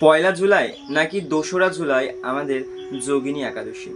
পয়লা জুলাই নাকি দোসরা জুলাই আমাদের যোগিনী একাদশী?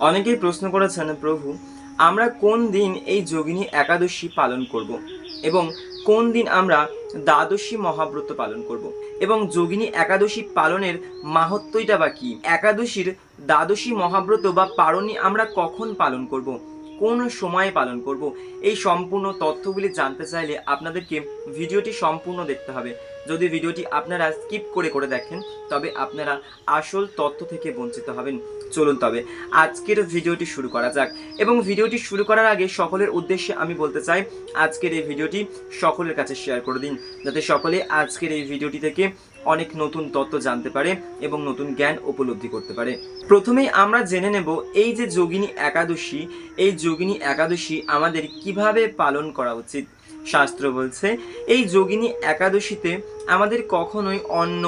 অনেকেই প্রশ্ন করেছেন, প্রভু, আমরা কোন দিন এই যোগিনী একাদশী পালন করব এবং কোন দিন আমরা দ্বাদশী মহাব্রত পালন করব? এবং যোগিনী একাদশী পালনের মাহাত্ম্যটা বা কি? একাদশীর দ্বাদশী মহাব্রত বা পারণী আমরা কখন পালন করব কোন সময়ে পালন করব। এই সম্পূর্ণ তথ্যগুলি জানতে চাইলে আপনাদেরকে ভিডিওটি সম্পূর্ণ দেখতে হবে। যদি ভিডিওটি আপনারা স্কিপ করে করে দেখেন, তবে আপনারা আসল তথ্য থেকে বঞ্চিত হবেন। চলুন তবে, আজকের ভিডিওটি শুরু করা যাক। এবং ভিডিওটি শুরু করার আগে সকলের উদ্দেশ্যে আমি বলতে চাই, আজকের এই ভিডিওটি সকলের কাছে শেয়ার করে দিন। যাতে সকলে আজকের এই ভিডিওটি থেকে অনেক নতুন তত্ত্ব জানতে পারে এবং নতুন জ্ঞান উপলব্ধি করতে পারে। প্রথমেই আমরা জেনে নেব এই যে যোগিনী একাদশী, এই যোগিনী একাদশী আমাদের কীভাবে পালন করা উচিত। শাস্ত্র বলছে, এই যোগিনী একাদশীতে আমাদের কখনোই অন্ন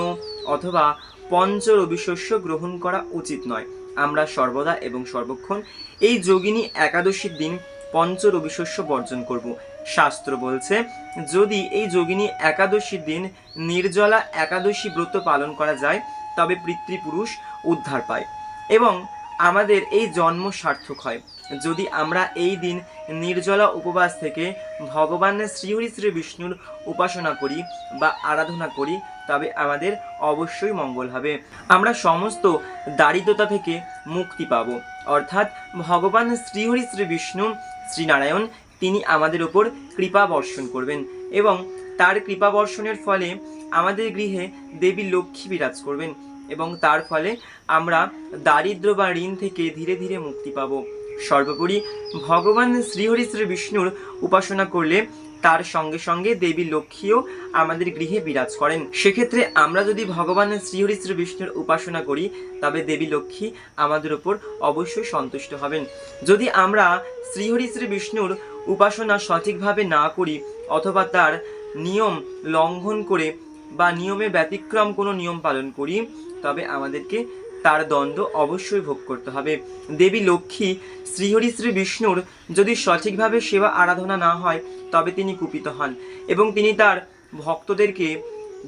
অথবা পঞ্চ রবিশস্য গ্রহণ করা উচিত নয়। আমরা সর্বদা এবং সর্বক্ষণ এই যোগিনী একাদশীর দিন পঞ্চ রবিশস্য বর্জন করব। শাস্ত্র বলছে, যদি এই যোগিনী একাদশীর দিন নির্জলা একাদশী ব্রত পালন করা যায়, তবে পিতৃপুরুষ উদ্ধার পায় এবং আমাদের এই জন্ম সার্থক হয়। যদি আমরা এই দিন নির্জলা উপবাস থেকে ভগবান শ্রীহরি শ্রী বিষ্ণুর উপাসনা করি বা আরাধনা করি, তবে আমাদের অবশ্যই মঙ্গল হবে। আমরা সমস্ত দারিদ্রতা থেকে মুক্তি পাব। অর্থাৎ ভগবান শ্রীহরি শ্রী বিষ্ণু, শ্রীনারায়ণ তিনি আমাদের ওপর কৃপা বর্ষণ করবেন এবং তার কৃপা বর্ষণের ফলে আমাদের গৃহে দেবী লক্ষ্মী বিরাজ করবেন এবং তার ফলে আমরা দারিদ্র বা ঋণ থেকে ধীরে ধীরে মুক্তি পাব। সর্বোপরি ভগবান শ্রীহরি শ্রী বিষ্ণুর উপাসনা করলে তার সঙ্গে সঙ্গে দেবী লক্ষ্মীও আমাদের গৃহে বিরাজ করেন। সেক্ষেত্রে আমরা যদি ভগবান শ্রীহরি শ্রী বিষ্ণুর উপাসনা করি, তবে দেবী লক্ষ্মী আমাদের উপর অবশ্যই সন্তুষ্ট হবেন। যদি আমরা শ্রীহরি শ্রী বিষ্ণুর উপাসনা সঠিকভাবে না করি অথবা তার নিয়ম লঙ্ঘন করে বা নিয়মে ব্যতিক্রম কোনো নিয়ম পালন করি, তবে আমাদেরকে তার দণ্ড অবশ্যই ভোগ করতে হবে। দেবী লক্ষ্মী শ্রীহরি শ্রী বিষ্ণুর যদি সঠিকভাবে সেবা আরাধনা না হয়, তবে তিনি কুপিত হন এবং তিনি তার ভক্তদেরকে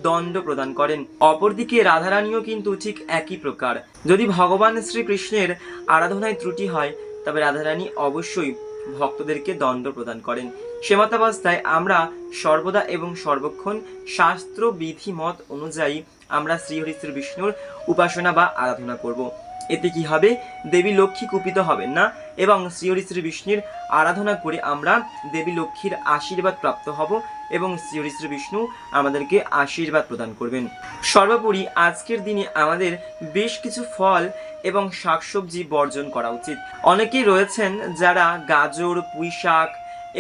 দণ্ড প্রদান করেন। অপরদিকে রাধারানীও কিন্তু ঠিক একই প্রকার। যদি ভগবান শ্রীকৃষ্ণের আরাধনায় ত্রুটি হয়, তবে রাধারানী অবশ্যই ভক্তদেরকে দণ্ড প্রদান করেন। সেমাতাবস্থায় আমরা সর্বদা এবং সর্বক্ষণ শাস্ত্র বিধি মত অনুযায়ী আমরা শ্রীহরি শ্রী বিষ্ণুর উপাসনা বা আরাধনা করব। এতে কি হবে? দেবী লক্ষ্মী কুপিত হবেন না এবং শ্রীহরি শ্রী বিষ্ণুর আরাধনা করে আমরা দেবী লক্ষ্মীর আশীর্বাদ প্রাপ্ত হব। এবং শ্রী বিষ্ণু আমাদেরকে আশীর্বাদ প্রদান করবেন। সর্বোপরি আজকের দিনে আমাদের বেশ কিছু ফল এবং শাকসবজি বর্জন করা উচিত। অনেকেই রয়েছেন যারা গাজর পুঁই শাক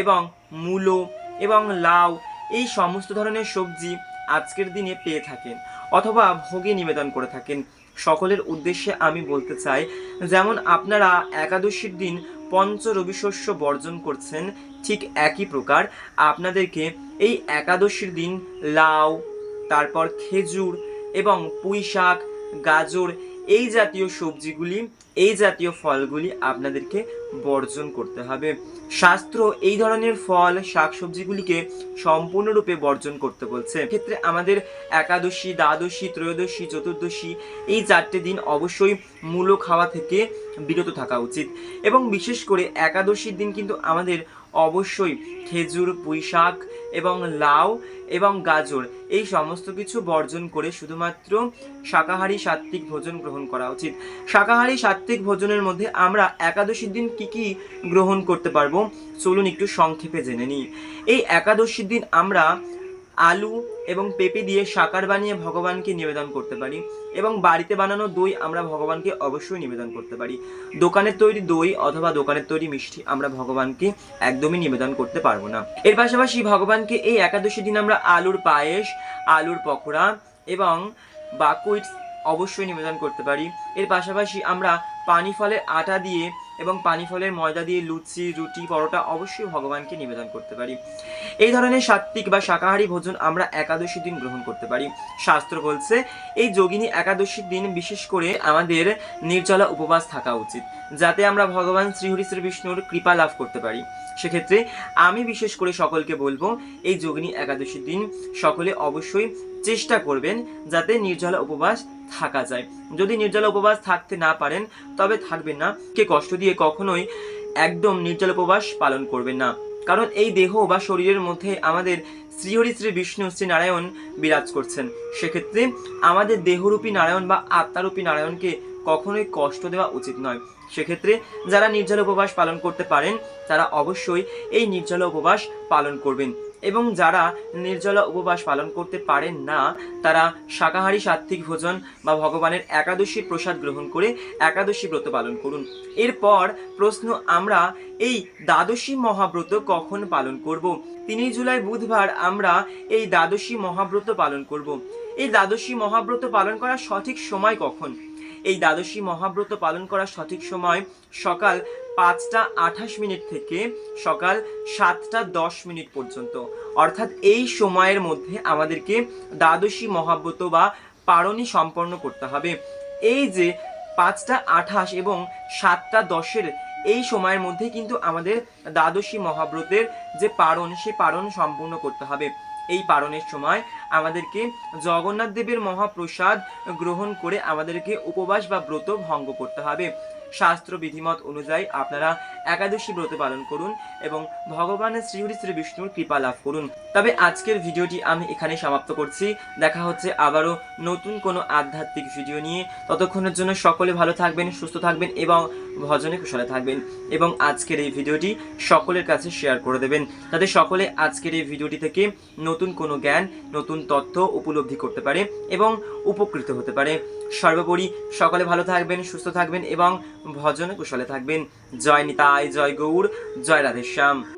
এবং মূলো এবং লাউ এই সমস্ত ধরনের সবজি আজকের দিনে পেয়ে থাকেন অথবা ভোগে নিবেদন করে থাকেন। সকলের উদ্দেশ্যে আমি বলতে চাই, যেমন আপনারা একাদশীর দিন পঞ্চ রবি শস্য বর্জন করছেন ঠিক একই প্রকার। আপনাদেরকে এই একাদশীর দিন লাউ, তারপর খেজুর এবং পুঁই শাক, গাজর এই জাতীয় সবজিগুলি, এই জাতীয় ফলগুলি আপনাদেরকে বর্জন করতে হবে। শাস্ত্র এই ধরনের ফল, শাকসবজিগুলিকে সম্পূর্ণরূপে বর্জন করতে বলছে। ক্ষেত্রে আমাদের একাদশী, দ্বাদশী, ত্রয়োদশী, চতুর্দশী এই চারটে দিন অবশ্যই মূল খাওয়া থেকে বিরত থাকা উচিত। এবং বিশেষ করে একাদশীর দিন কিন্তু আমাদের অবশ্যই খেজুর পুঁই শাক এবং লাউ এবং গাজর এই সমস্ত কিছু বর্জন করে শুধুমাত্র শাকাহারী সাত্ত্বিক ভোজন গ্রহণ করা উচিত। শাকাহারী সাত্ত্বিক ভোজনের মধ্যে আমরা একাদশীর দিন কি কি গ্রহণ করতে পারব, চলুন একটু সংক্ষেপে জেনে নিই। এই একাদশীর দিন আমরা আলু এবং পেঁপে দিয়ে সাকার বানিয়ে ভগবানকে নিবেদন করতে পারি এবং বাড়িতে বানানো দই আমরা ভগবানকে অবশ্যই নিবেদন করতে পারি। দোকানের তৈরি দই অথবা দোকানের তৈরি মিষ্টি আমরা ভগবানকে একদমই নিবেদন করতে পারব না। এর পাশাপাশি ভগবানকে এই একাদশী দিন আমরা আলুর পায়েস, আলুর পকোড়া এবং বাকুইট অবশ্যই নিবেদন করতে পারি। এর পাশাপাশি আমরা পানি ফলের আটা দিয়ে এবং পানি ফলের ময়দা দিয়ে লুচি, রুটি, পরোটা অবশ্যই ভগবানকে নিবেদন করতে পারি। এই ধরনের সাত্ত্বিক বা শাকাহারী ভোজন আমরা একাদশী দিন গ্রহণ করতে পারি। শাস্ত্র বলছে, এই যোগিনী একাদশীর দিন বিশেষ করে আমাদের নির্জলা উপবাস থাকা উচিত, যাতে আমরা ভগবান শ্রীহরি শ্রী বিষ্ণুর কৃপা লাভ করতে পারি। সেক্ষেত্রে আমি বিশেষ করে সকলকে বলব, এই যোগিনী একাদশীর দিন সকলে অবশ্যই চেষ্টা করবেন, যাতে নির্জলা উপবাস থাকা যায়। যদি নির্জলা উপবাস থাকতে না পারেন, তবে থাকবেন না। কে কষ্ট দিয়ে কখনোই একদম নির্জল উপবাস পালন করবেন না। কারণ এই দেহ বা শরীরের মধ্যে আমাদের শ্রীহরি শ্রী বিষ্ণু শ্রী নারায়ণ বিরাজ করছেন। সেক্ষেত্রে আমাদের দেহরূপী নারায়ণ বা আত্মারূপী নারায়ণকে কখনোই কষ্ট দেওয়া উচিত নয়। সেক্ষেত্রে যারা নির্জল উপবাস পালন করতে পারেন, তারা অবশ্যই এই নির্জল উপবাস পালন করবেন। এবং যারা নির্জলা উপবাস পালন করতে পারেন না, তারা শাকাহারী সাত্ত্বিক ভোজন বা ভগবানের একাদশীর প্রসাদ গ্রহণ করে একাদশী ব্রত পালন করুন। এরপর প্রশ্ন, আমরা এই দ্বাদশী মহাব্রত কখন পালন করব? তিন জুলাই বুধবার আমরা এই দ্বাদশী মহাব্রত পালন করব। এই দ্বাদশী মহাব্রত পালন করার সঠিক সময় কখন? এই দ্বাদশী মহাব্রত পালন করার সঠিক সময় সকাল পাঁচটা আঠাশ মিনিট থেকে সকাল সাতটা দশ মিনিট পর্যন্ত। অর্থাৎ এই সময়ের মধ্যে আমাদেরকে দ্বাদশী মহাব্রত বা পারণী সম্পন্ন করতে হবে। এই যে পাঁচটা আঠাশ এবং সাতটা দশের এই সময়ের মধ্যে কিন্তু আমাদের দ্বাদশী মহাব্রতের যে পারণ, সে পারণ সম্পূর্ণ করতে হবে। এই পারণের সময় আমাদেরকে জগন্নাথ দেবের মহাপ্রসাদ গ্রহণ করে আমাদেরকে উপবাস বা ব্রত ভঙ্গ করতে হবে। শাস্ত্র বিধিমত অনুযায়ী আপনারা একাদশী ব্রত পালন করুন এবং ভগবানের শ্রীহরি শ্রী বিষ্ণুর কৃপা লাভ করুন। তবে আজকের ভিডিওটি আমি এখানে সমাপ্ত করছি। দেখা হচ্ছে আবারও নতুন কোনো আধ্যাত্মিক ভিডিও নিয়ে। ততক্ষণের জন্য সকলে ভালো থাকবেন, সুস্থ থাকবেন এবং ভজনে কুশলে থাকবেন এবং আজকের এই ভিডিওটি সকলের কাছে শেয়ার করে দেবেন। যাতে সকলে আজকের এই ভিডিওটি থেকে নতুন কোনো জ্ঞান, নতুন তথ্য উপলব্ধি করতে পারে এবং উপকৃত হতে পারে। সর্বোপরি সকলে ভালো থাকবেন, সুস্থ থাকবেন এবং ভজন কুশলে থাকবেন। জয় নিতাই, জয় গৌর, জয় রাধেশ্যাম।